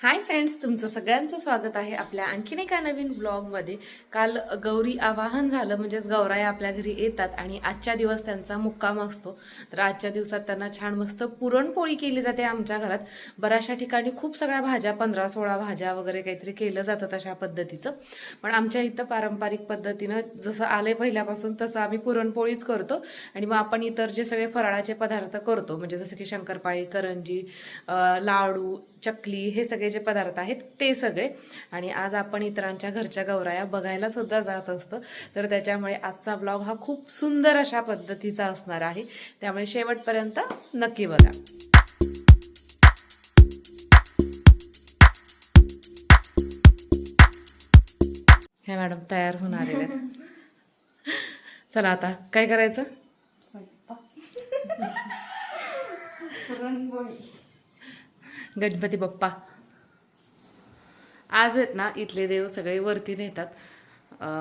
Hi friends तुमचं सगळ्यांचं स्वागत आहे आपल्या आणखीन एका नवीन ब्लॉगमध्ये. काल गौरी आवाहन झालं म्हणजेच गौराई आपल्या घरी येतात आणि आजच्या दिवस त्यांचा मुक्काम असतो. तर आजच्या दिवसात त्यांना छान मस्त पुरणपोळी केली जाते आमच्या घरात. बऱ्याचशा ठिकाणी खूप सगळ्या भाज्या पंधरा सोळा भाज्या वगैरे काहीतरी केलं जातं तशा पद्धतीचं. पण आमच्या इथं पारंपरिक पद्धतीनं जसं आले पहिल्यापासून तसं आम्ही पुरणपोळीच करतो. आणि मग आपण इतर जे सगळे फराळाचे पदार्थ करतो म्हणजे जसं की शंकरपाळी करंजी लाडू चकली हे सगळे जे पदार्थ आहेत ते सगळे. आणि आज आपण इतरांच्या घरच्या गौराया बघायला सुद्धा जात असतो. तर त्याच्यामुळे आजचा ब्लॉग हा खूप सुंदर अशा पद्धतीचा असणार आहे. त्यामुळे शेवटपर्यंत नक्की बघा. हे मॅडम तयार होणार आहे चला आता काय करायचं? गणपती बाप्पा. आज आहेत ना इथले देव सगळे वरती नेतात.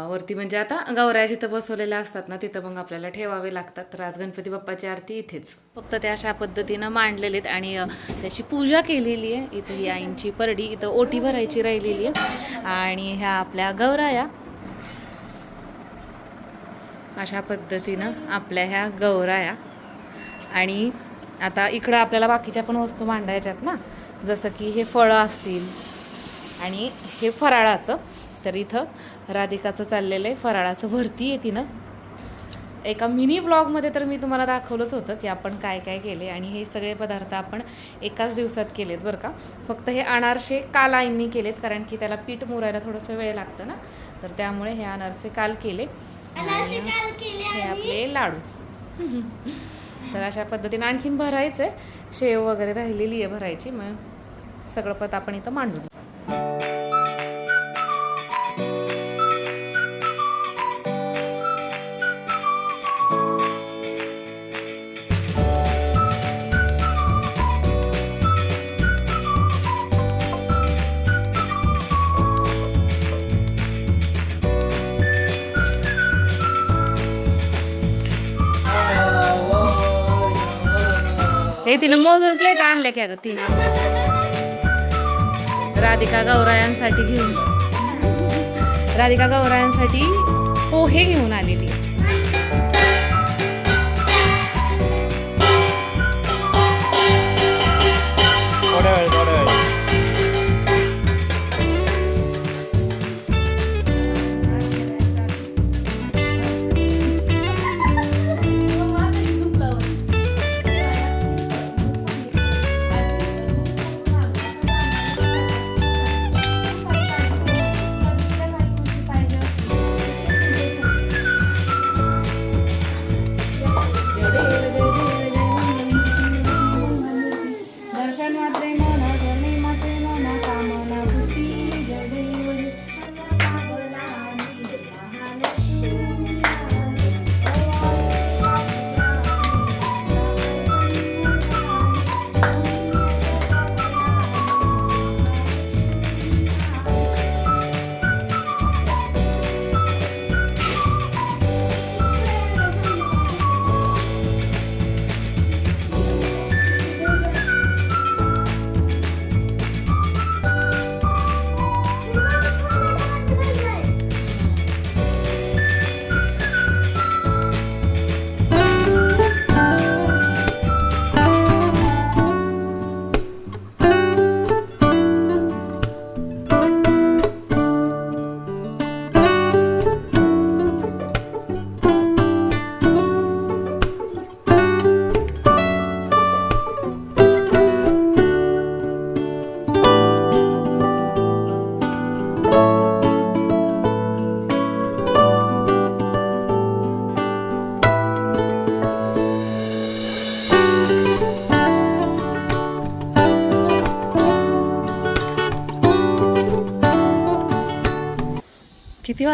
वरती म्हणजे आता गौऱ्या जिथं बसवलेल्या असतात ना तिथं मग आपल्याला ठेवावे लागतात. तर आज गणपती बाप्पाची आरती इथेच. फक्त ते अशा पद्धतीनं मांडलेले आहेत आणि त्याची पूजा केलेली आहे. इथं ही आईंची परडी इथं ओटी भरायची राहिलेली आहे. आणि ह्या आपल्या गौराया. अशा पद्धतीनं आपल्या ह्या गौराया. आणि आता इकडं आपल्याला बाकीच्या पण वस्तू मांडायच्यात ना. जसं की हे फळं असतील आणि हे फराळाचं तर इथं राधिकाचं चाललेलं आहे फराळाचं भरती आहे तिनं. एका मिनी ब्लॉगमध्ये तर मी तुम्हाला दाखवलंच होतं की आपण काय काय केले आणि हे सगळे पदार्थ आपण एकाच दिवसात केलेत बरं का. फक्त हे अनारसे काल आईंनी केलेत कारण की त्याला पीठ मुरायला थोडंसं वेळ लागतं ना. तर त्यामुळे हे अनारसे काल केले. आणि हे आपले लाडू. तर अशा पद्धतीने आणखीन भरायचं आहे शेव वगैरे राहिलेली आहे भरायची मग सगळं पत आपण इथं मांडू हे तिनं मोजून प्लेट आणले का ग तिनं. राधिका गौरायांसाठी घेऊन. राधिका गौरायांसाठी पोहे घेऊन आलेली.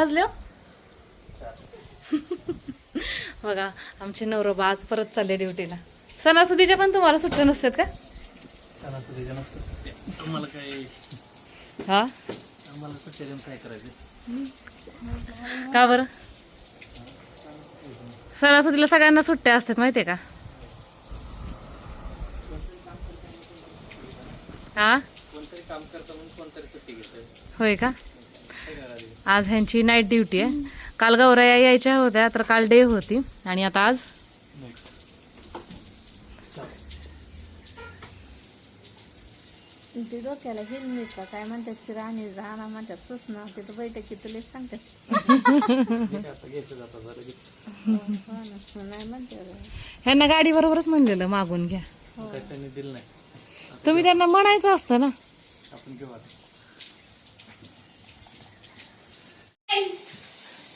किती वाजले हो? बघा आमचे नवरोबा आज परत चालले ड्युटीला. सणासुदीच्या पण तुम्हाला सुट्ट्या नसतात का? हा? का बरं? सणासुदीला सगळ्यांना सुट्ट्या असतात माहितीये का? हा होय का? आज ह्यांची नाईट ड्युटी आहे. काल गौराया यायच्या होत्या तर काल डे होती. आणि आता आज. ते डोक्याला हेल्मेट का काय म्हणतात की राणी राणा म्हणतात सुचना ते तर बैठकीत सांगतात हे. हो नाही म्हणते ह्यांना गाडी बरोबरच म्हणलेलं मागून घ्या. नाही. तुम्ही त्यांना म्हणायचं असतं ना. आपण घेऊ आता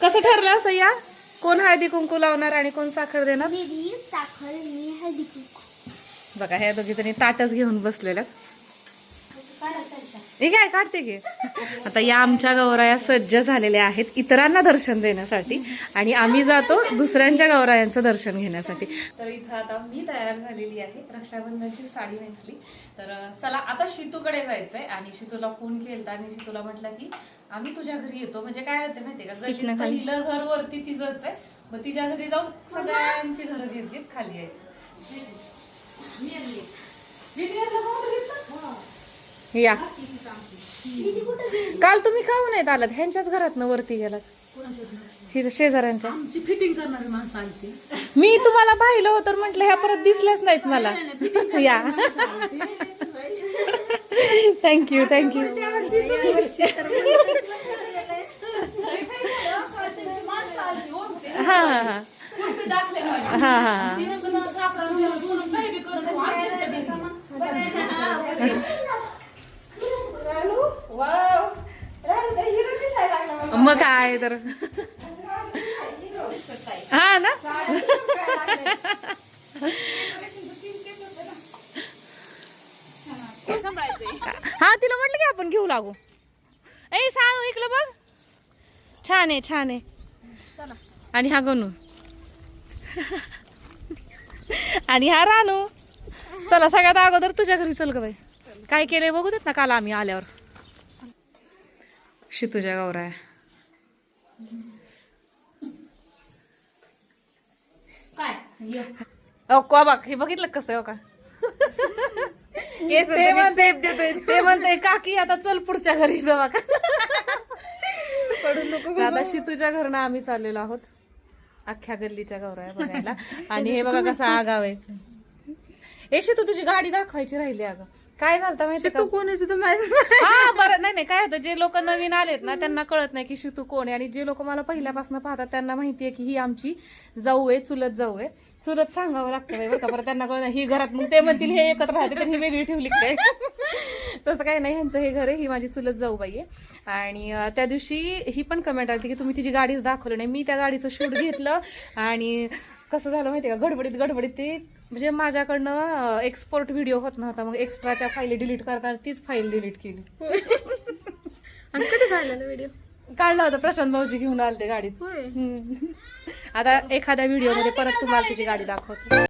कसं ठरलं असं या? कोण हळदी कुंकू लावणार आणि कोण साखर देणार? दीदी साखर मी हळदी कुंकू. बघा ह्या दोघी जणी ताटच घेऊन बसलेल्या. हे काय काढते घे आता या आमच्या गौराया सज्ज झालेल्या आहेत इतरांना दर्शन देण्यासाठी आणि आम्ही जातो दुसऱ्यांच्या गौरायांचं दर्शन घेण्यासाठी. तर इथं आता मी तयार झालेली आहे रक्षाबंधनची साडी नेसली. तर चला आता शितूकडे जायचंय आणि शितूला फोन केलता आणि शितूला म्हटलं की आम्ही तुझ्या घरी येतो. म्हणजे काय होतं माहितीये का? गल्लीत पहिलं घर वरती तिचंच आहे. मग तिच्या घरी जाऊन सगळ्यांची घरं घेत घेत खाली यायचं. या. काल तुम्ही खाऊ नाहीत आलात ह्यांच्याच घरात वरती गेलात. ही शेजाऱ्यांच्या. फिटिंग करणारी माणसं आली मी तुम्हाला पाहिलं होतं तर म्हटलं ह्या परत दिसल्याच नाहीत मला. या. थँक्यू थँक्यू हा हा हा. हा मग काय तर. हा ना? हा तिला म्हटलं की आपण घेऊ लागू. ए सांग इकडं बघ. छान आहे छान आहे. आणि हा गणू. आणि हा रानू. चला सगळ्यात अगोदर तुझ्या घरी चल ग बाई. काय केलंय बघू देत ना काल आम्ही आल्यावर. शितूच्या गौराया अहो का बघ हे बघितलं कसं आहे हो का? ते म्हणते ते म्हणते काकी आता चल पुढच्या घरी जावा का आता शितूच्या घरनं आम्ही चाललेलो आहोत. अख्ख्या गल्लीच्या गौराया बघायला. आणि हे बघा कसं आगाव आहे. ए शितू तुझी गाडी दाखवायची राहिली अगं. काय झालं माहिती का? कोणाचं तर माहिती हा बरं. नाही नाही काय होतं? जे लोक नवीन आलेत ना त्यांना कळत नाही की शितू कोण आहे. आणि जे लोक मला पहिल्यापासून पाहतात त्यांना माहितीये की ही आमची जाऊ आहे चुलत जाऊ आहे. चुलत सांगावं लागतं बाई बरं का? बरं त्यांना कळत नाही. ही घरात मग ते म्हणतील हे एकत्र राहते तर ही वेगळी ठेवली काय? तसं काही नाही. ह्यांचं हे घर आहे ही माझी चुलत जाऊबाई आहे. आणि अं, त्या दिवशी ही पण कमेंट आली की तुम्ही तिची गाडीच दाखवली नाही. मी त्या गाडीचं शूट घेतलं आणि कसं झालं माहिती का? गडबडीत गडबडीत ते म्हणजे माझ्याकडनं एक्सपोर्ट व्हिडिओ होत नव्हता. मग एक्स्ट्राच्या फाईली डिलीट करताना तीच फाईल डिलीट केली. आणि कधी काढलेला व्हिडिओ काढला होता प्रशांत भाऊजी घेऊन आले ते गाडीत. होय. हम्म. आता एखाद्या व्हिडिओमध्ये परत तुम्हाला तिची गाडी दाखवते.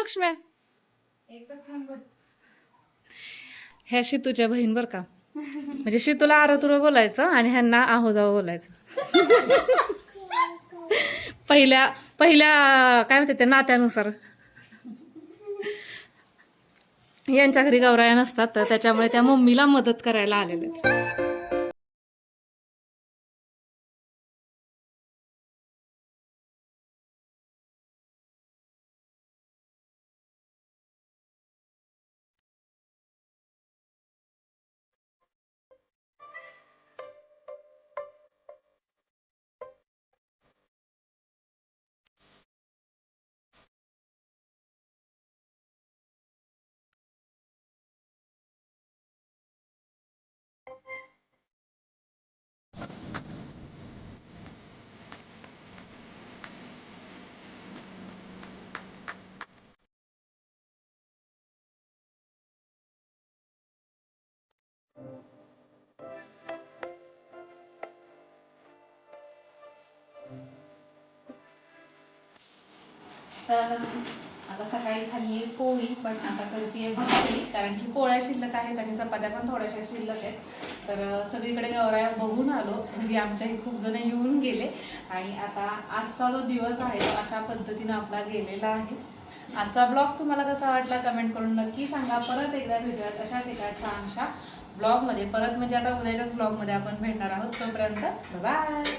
लक्ष्म्या ह्या शितूच्या बहीण बर का. म्हणजे शितूला आरोतुर बोलायचं आणि ह्यांना आहो जावं बोलायचं. पहिल्या पहिल्या काय म्हणते ते नात्यानुसार. यांच्या घरी गौराया नसतात तर त्याच्यामुळे त्या मम्मीला मदत करायला आलेल्या तर आता सकाळी खाल्ली पोळी पण आता करते भाकरी कारण की पोळ्या शिल्लक आहेत आणि चपात्या पण थोड्याशा शिल्लक आहेत. तर सगळीकडे गौराया बघून आलो. घरी आमच्याही खूप जण येऊन गेले. आणि आता आजचा जो दिवस आहे तो अशा पद्धतीनं आपला गेलेला आहे. आजचा ब्लॉग तुम्हाला कसा वाटला कमेंट करून नक्की सांगा. परत एकदा भेटूयात अशाच एका छानशा ब्लॉगमध्ये. परत म्हणजे आता उद्याच्याच ब्लॉगमध्ये आपण भेटणार आहोत तोपर्यंत बाय